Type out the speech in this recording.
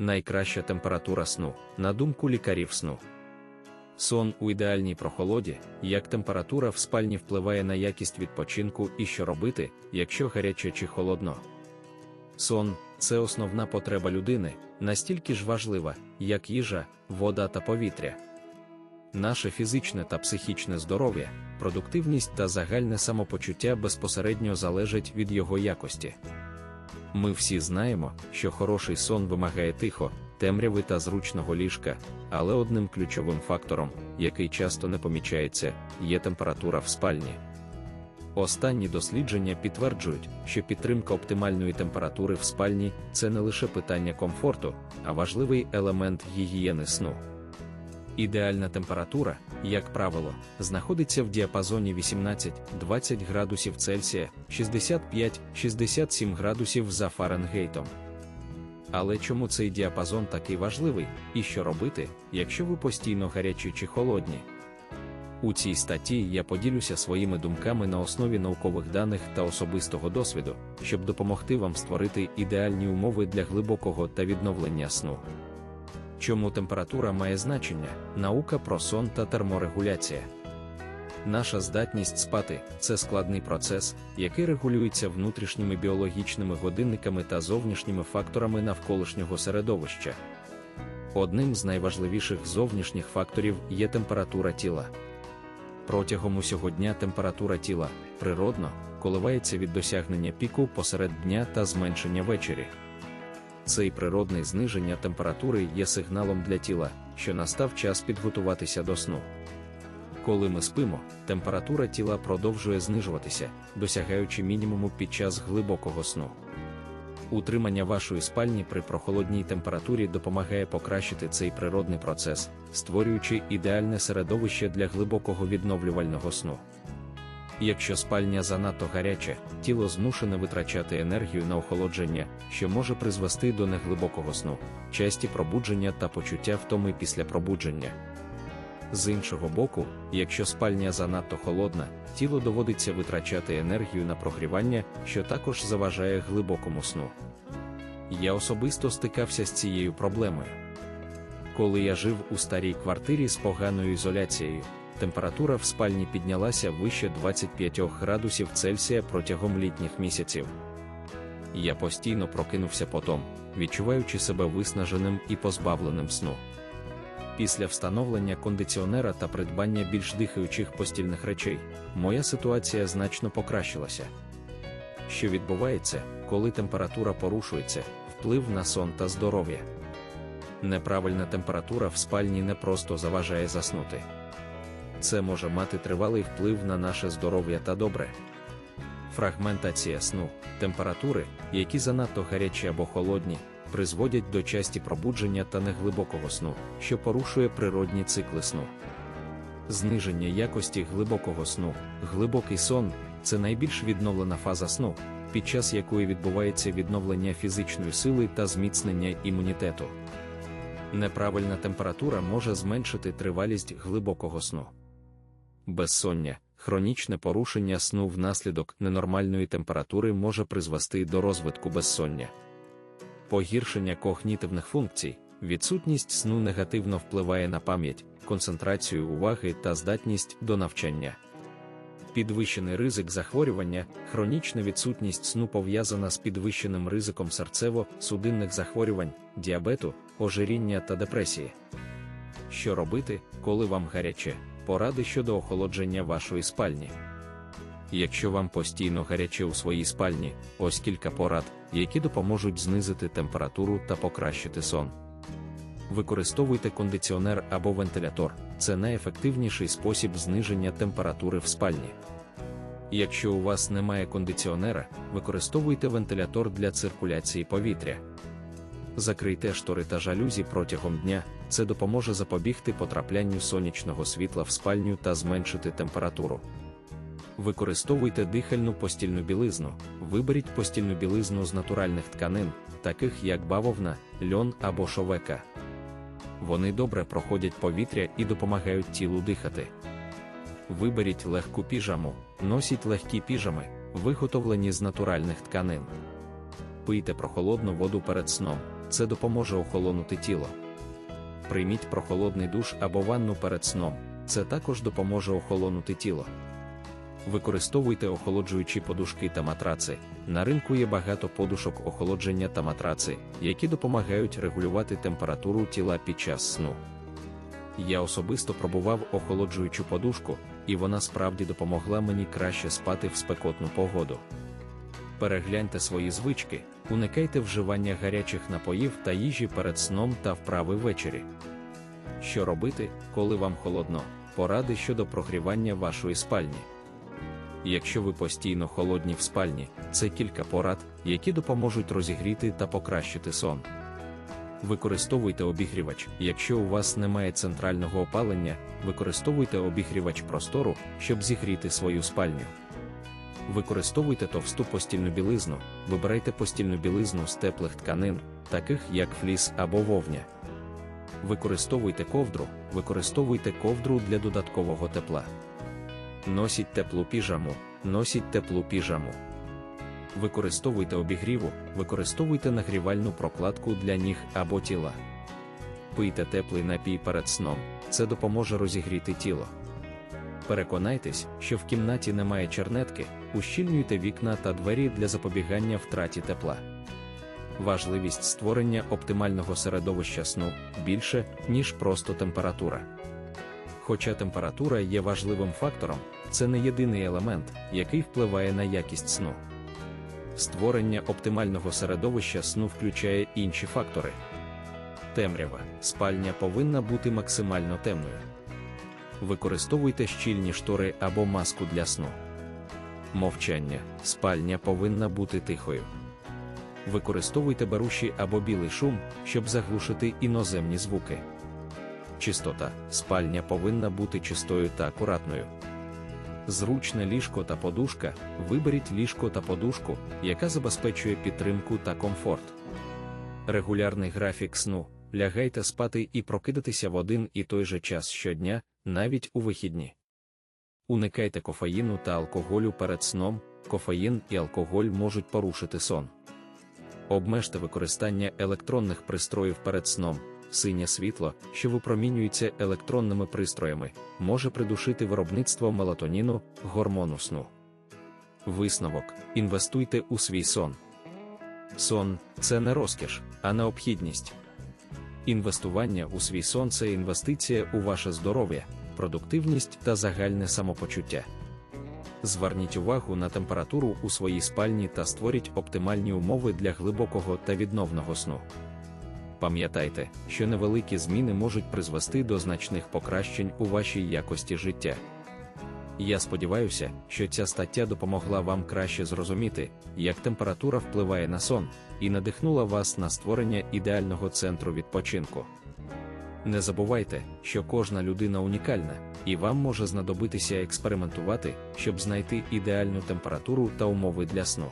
найкраща температура сну, на думку лікарів сну. Сон у ідеальній прохолоді, як температура в спальні впливає на якість відпочинку і що робити, якщо гаряче чи холодно. Сон це основна потреба людини, настільки ж важлива, як їжа, вода та повітря. Наше фізичне та психічне здоров'я, продуктивність та загальне самопочуття безпосередньо залежать від його якості. Ми всі знаємо, що хороший сон вимагає тихо, темряви та зручного ліжка, але одним ключовим фактором, який часто не помічається, є температура в спальні. Останні дослідження підтверджують, що підтримка оптимальної температури в спальні це не лише питання комфорту, а важливий елемент гігієни сну. Ідеальна температура, як правило, знаходиться в діапазоні 18-20 градусів Цельсія, 65-67 градусів за Фаренгейтом. Але чому цей діапазон такий важливий, і що робити, якщо ви постійно гарячі чи холодні? У цій статті я поділюся своїми думками на основі наукових даних та особистого досвіду, щоб допомогти вам створити ідеальні умови для глибокого та відновлення сну. Чому температура має значення, наука про сон та терморегуляція. Наша здатність спати це складний процес, який регулюється внутрішніми біологічними годинниками та зовнішніми факторами навколишнього середовища. Одним з найважливіших зовнішніх факторів є температура тіла. Протягом усього дня температура тіла природно коливається від досягнення піку посеред дня та зменшення ввечері. Цей природний зниження температури є сигналом для тіла, що настав час підготуватися до сну. Коли ми спимо, температура тіла продовжує знижуватися, досягаючи мінімуму під час глибокого сну. Утримання вашої спальні при прохолодній температурі допомагає покращити цей природний процес, створюючи ідеальне середовище для глибокого відновлювального сну. Якщо спальня занадто гаряча, тіло змушене витрачати енергію на охолодження, що може призвести до неглибокого сну, часті пробудження та почуття втоми після пробудження. З іншого боку, якщо спальня занадто холодна, тіло доводиться витрачати енергію на прогрівання, що також заважає глибокому сну. Я особисто стикався з цією проблемою. Коли я жив у старій квартирі з поганою ізоляцією, температура в спальні піднялася вище 25 градусів Цельсія протягом літніх місяців. Я постійно прокинувся потом, відчуваючи себе виснаженим і позбавленим сну. Після встановлення кондиціонера та придбання більш дихаючих постільних речей, моя ситуація значно покращилася. Що відбувається, коли температура порушується, вплив на сон та здоров'я. Неправильна температура в спальні не просто заважає заснути. Це може мати тривалий вплив на наше здоров'я та добре. Фрагментація сну, температури, які занадто гарячі або холодні, призводять до часті пробудження та неглибокого сну, що порушує природні цикли сну. Зниження якості глибокого сну, глибокий сон це найбільш відновлена фаза сну, під час якої відбувається відновлення фізичної сили та зміцнення імунітету. Неправильна температура може зменшити тривалість глибокого сну. Безсоння, хронічне порушення сну внаслідок ненормальної температури може призвести до розвитку безсоння погіршення когнітивних функцій, відсутність сну негативно впливає на пам'ять, концентрацію уваги та здатність до навчання. Підвищений ризик захворювання, хронічна відсутність сну пов'язана з підвищеним ризиком серцево-судинних захворювань, діабету, ожиріння та депресії. Що робити, коли вам гаряче, поради щодо охолодження вашої спальні. Якщо вам постійно гаряче у своїй спальні, ось кілька порад, які допоможуть знизити температуру та покращити сон. Використовуйте кондиціонер або вентилятор, це найефективніший спосіб зниження температури в спальні. Якщо у вас немає кондиціонера, використовуйте вентилятор для циркуляції повітря. Закрийте штори та жалюзі протягом дня, це допоможе запобігти потраплянню сонячного світла в спальню та зменшити температуру. Використовуйте дихальну постільну білизну, виберіть постільну білизну з натуральних тканин, таких як бавовна, льон або шовека. Вони добре проходять повітря і допомагають тілу дихати. Виберіть легку піжаму, носіть легкі піжами, виготовлені з натуральних тканин. Пийте прохолодну воду перед сном, це допоможе охолонути тіло. Прийміть прохолодний душ або ванну перед сном, це також допоможе охолонути тіло. Використовуйте охолоджуючі подушки та матраци. На ринку є багато подушок охолодження та матраци, які допомагають регулювати температуру тіла під час сну. Я особисто пробував охолоджуючу подушку, і вона справді допомогла мені краще спати в спекотну погоду. Перегляньте свої звички, уникайте вживання гарячих напоїв та їжі перед сном та вправи ввечері. Що робити, коли вам холодно? Поради щодо прогрівання вашої спальні. Якщо ви постійно холодні в спальні, це кілька порад, які допоможуть розігріти та покращити сон. Використовуйте обігрівач. Якщо у вас немає центрального опалення, використовуйте обігрівач простору, щоб зігріти свою спальню. Використовуйте товсту постільну білизну, вибирайте постільну білизну з теплих тканин, таких як фліс або вовня. Використовуйте ковдру, використовуйте ковдру для додаткового тепла. Носіть теплу піжаму, носіть теплу піжаму. Використовуйте обігріву, використовуйте нагрівальну прокладку для ніг або тіла. Пийте теплий напій перед сном, це допоможе розігріти тіло. Переконайтесь, що в кімнаті немає чернетки, ущільнюйте вікна та двері для запобігання втраті тепла. Важливість створення оптимального середовища сну більше, ніж просто температура. Хоча температура є важливим фактором, це не єдиний елемент, який впливає на якість сну. Створення оптимального середовища сну включає інші фактори. Темрява, спальня повинна бути максимально темною. Використовуйте щільні штори або маску для сну. Мовчання, спальня повинна бути тихою. Використовуйте беруші або білий шум, щоб заглушити іноземні звуки. Чистота, спальня повинна бути чистою та акуратною. Зручне ліжко та подушка. Виберіть ліжко та подушку, яка забезпечує підтримку та комфорт. Регулярний графік сну. Лягайте спати і прокидатися в один і той же час щодня, навіть у вихідні. Уникайте кофеїну та алкоголю перед сном, кофеїн і алкоголь можуть порушити сон. Обмежте використання електронних пристроїв перед сном. Синє світло, що випромінюється електронними пристроями, може придушити виробництво мелатоніну, гормону сну. Висновок: інвестуйте у свій сон. Сон це не розкіш, а необхідність. Інвестування у свій сон це інвестиція у ваше здоров'я, продуктивність та загальне самопочуття. Зверніть увагу на температуру у своїй спальні та створіть оптимальні умови для глибокого та відновного сну. Пам'ятайте, що невеликі зміни можуть призвести до значних покращень у вашій якості життя. Я сподіваюся, що ця стаття допомогла вам краще зрозуміти, як температура впливає на сон, і надихнула вас на створення ідеального центру відпочинку. Не забувайте, що кожна людина унікальна, і вам може знадобитися експериментувати, щоб знайти ідеальну температуру та умови для сну.